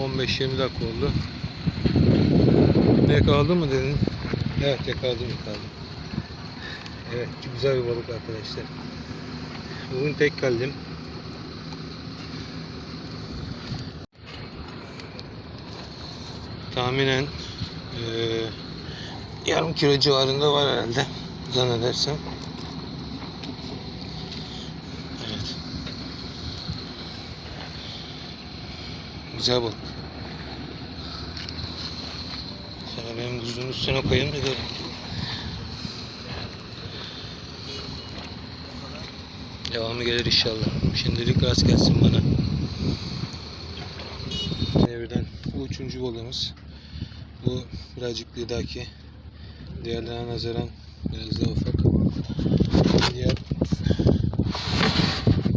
15-20 dakika oldu. Ne yakaladın mı dedin? Evet yakaladım yakaladım. Evet güzel bir balık arkadaşlar. Bugün tek geldim. Tahminen eee yarım kilo civarında var herhalde. Zannedersem. Güzel balık. Şöyle benim buzun üstüne koyayım da. Devamı gelir inşallah. Şimdilik rast gelsin bana. Devirden bu üçüncü balığımız. Bu birazcık lidaki. Diğerlerine nazaran biraz daha ufak. Diğer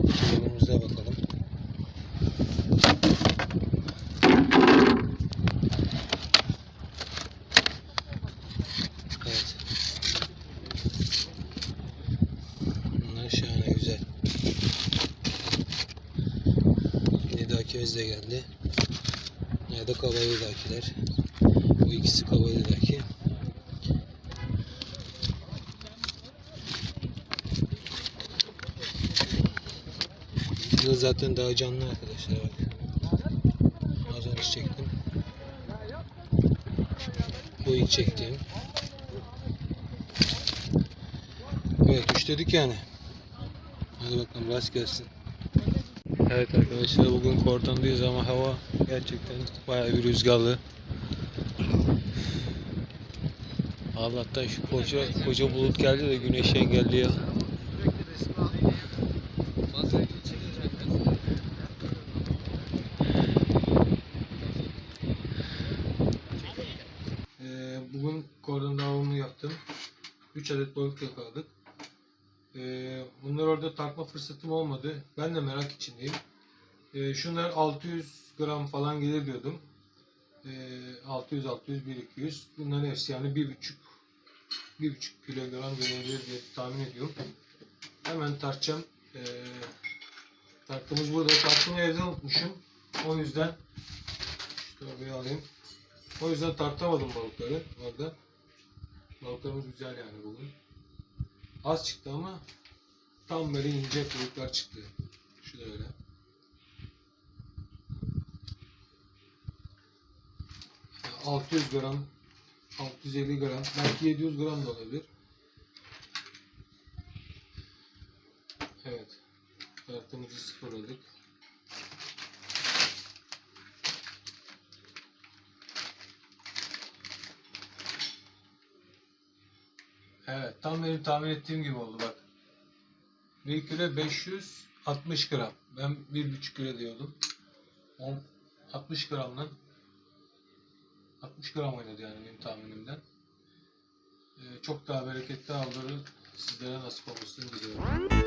iki balığımıza bakalım. Evet. Bunlar şahane güzel. Lidaki de geldi. Nerede Kabalı'dakiler. Bu ikisi Kabalı'daki. Bu da zaten daha canlı arkadaşlar bak. Az önce çektim. Bu ilk çektiğim. Evet üçledik yani. Hadi bakalım rast gelsin. Evet arkadaşlar bugün kordondayız ama hava gerçekten bayağı bir rüzgarlı. Allah'tan şu koca koca bulut geldi de güneşi engelliyor. Ee, bugün kordon avımı yaptım. 3 adet balık yakaladık. Ee, bunlar orada takma fırsatım olmadı. Ben de merak içindeyim. Ee, şunlar 600 gram falan gelir diyordum. Ee, 600 600 1 200. Bunların hepsi yani 1,5 1,5 kilogram gelebilir diye tahmin ediyorum. Hemen tartacağım. Ee, tartımız burada. Tartımı evde unutmuşum. O yüzden şu alayım. O yüzden tartamadım balıkları orada. Balıklarımız güzel yani bugün. Az çıktı ama tam böyle ince balıklar çıktı. Şu da öyle. Yani 600 gram, 650 gram, belki 700 gram da olabilir. Evet. Tartımızı sıfırladık. Evet, tam benim tahmin ettiğim gibi oldu bak. 1 kilo 560 gram. Ben 1,5 kilo diyordum. 10, 60 gramdan 60 gram oynadı yani benim tahminimden. Ee, çok daha bereketli avları sizlere nasip olmasını diliyorum.